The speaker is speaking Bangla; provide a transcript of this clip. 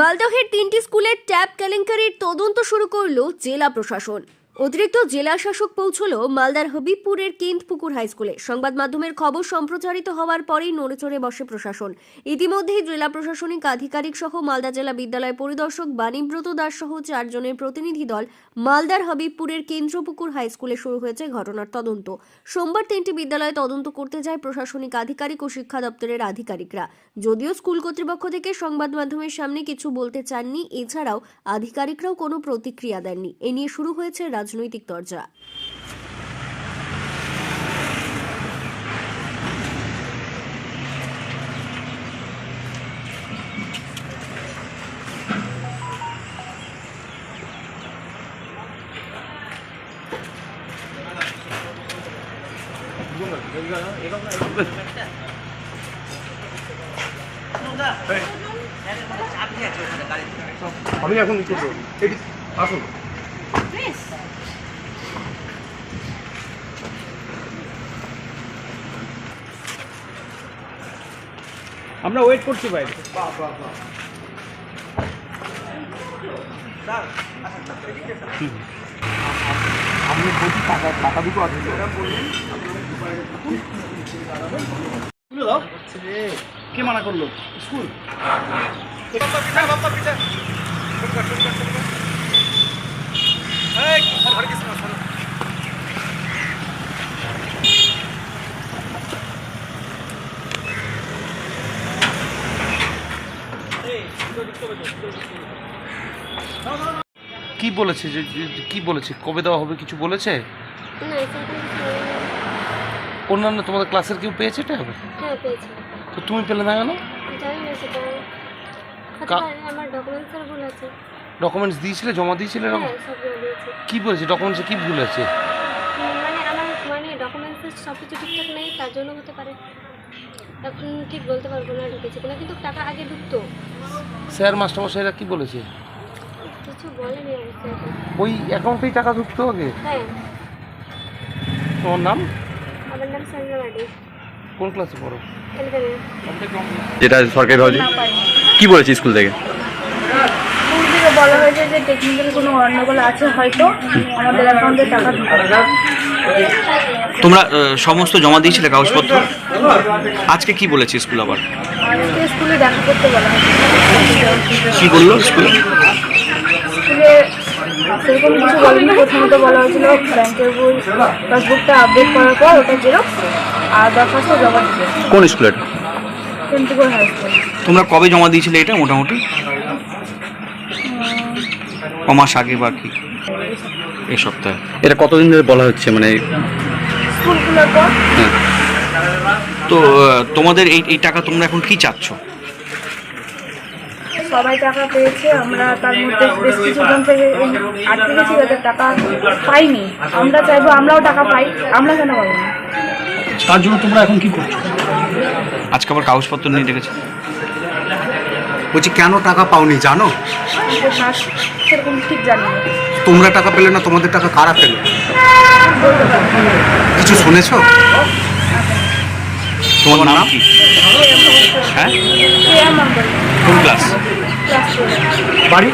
মালদহের তিনটি স্কুলের ট্যাপ কেলেঙ্কারির তদন্ত শুরু করল জেলা প্রশাসন। অতিরিক্ত জেলা শাসক পৌঁছল মালদার হবিবপুরের কেন্দ্রপুকুর হাই স্কুলে। সংবাদ মাধ্যমের খবর সম্প্রচারিত হওয়ার পরেই নড়েচড়ে বসে প্রশাসন। ইতিমধ্যেই জেলা প্রশাসনিক আধিকারিক সহ মালদা জেলা বিদ্যালয় পরিদর্শক বাণীব্রত দাস সহ চারজনের প্রতিনিধি দল মালদার হবিবপুরের কেন্দ্রপুকুর হাই স্কুলে শুরু হয়েছে ঘটনার তদন্ত। সোমবার তিনটি বিদ্যালয়ে তদন্ত করতে যায় প্রশাসনিক আধিকারিক ও শিক্ষা দপ্তরের আধিকারিকরা। যদিও স্কুল কর্তৃপক্ষ থেকে সংবাদ মাধ্যমের সামনে কিছু বলতে চাননি, এছাড়াও আধিকারিকরাও কোনো প্রতিক্রিয়া দেননি। এ নিয়ে শুরু হয়েছে রাজনৈতিক তরজা আমি এখন আসুন। আমরা ওয়েট করছি বাইরে আপনি বলছি টাকা টাকা দুটো আছে কে মানা করল স্কুল কি বলেছে যে কি বলেছে? কবে দেওয়া হবে? কিছু বলেছে। অন্যান্য তোমাদের ক্লাসের কেউ পেয়েছে এটা? হ্যাঁ পেয়েছি। তো তুমি পেলে না কেন? ডকুমেন্টস দিয়েছিলে? জমা দিয়েছিলে এরকম? হ্যাঁ কি বলেছে? ডকুমেন্টসে কি ভুল আছে? মানে আমার মানে সব কিছু ঠিকঠাক নেই তার জন্য হতে পারে। এখন ঠিক বলতে পারব না ঢুকেছে কিনা কিন্তু টাকা আগে ঢুকতো। স্যার মাস্টারমশাইরা কি বলেছে? কিছু বলেনি অবশ্যই ওই অ্যাকাউন্টেই টাকা ঢুকতো আগে? হ্যাঁ। তোমার নাম? আমার নাম সঞ্জনা মাডি। কোন ক্লাসে পড়ো? যেটা সরকারি ভাবে কি বলেছে স্কুল থেকে? বলা হয়েছে যে টেকনিক্যাল কোনো গন্ডগোল আছে হয়তো আমাদের অ্যাকাউন্টে টাকা ঢুকবে তোমরা সমস্ত জমা দিয়েছিলে কাগজপত্র? আজকে কি বলেছে স্কুল আবার? আজকে স্কুলে দেখা করতে বলা কি বলল স্কুলে? স্কুলে সেরকম কিছু বলেনি। প্রথমত বলা হয়েছিল ব্যাংকের বই পাসবুকটা আপডেট করার পর ওটা জেরক্স আর দরখাস্ত জমা দিতে কোন স্কুল এটা? কেন্দ্রপুর হাই স্কুল তোমরা কবে জমা দিয়েছিলে এটা মোটামুটি? ক মাস আগে বা কি এই সপ্তাহে। এটা কতদিন ধরে বলা হচ্ছে? মানে পর? হ্যাঁ। তো তোমাদের এই এই টাকা তোমরা এখন কি চাচ্ছ? সবাই টাকা পেয়েছে আমরা তার মধ্যে বেশ কিছুজন থেকে এই আটকে গেছি যাদের টাকা পাইনি। আমরা চাইব আমরাও টাকা পাই আমরা কেন পাবো না? তার জন্য তোমরা এখন কি করছ? আজকে আবার কাগজপত্র নিয়ে রেখেছে বলছি কেন টাকা পাওনি জানো? সেরকম ঠিক জানি তোমরা টাকা পেলে না তোমাদের টাকা কারা পেলে। কিছু শুনেছো? তোমার নাম কি? হ্যাঁ? কোন ক্লাস? ক্লাস বাড়ি?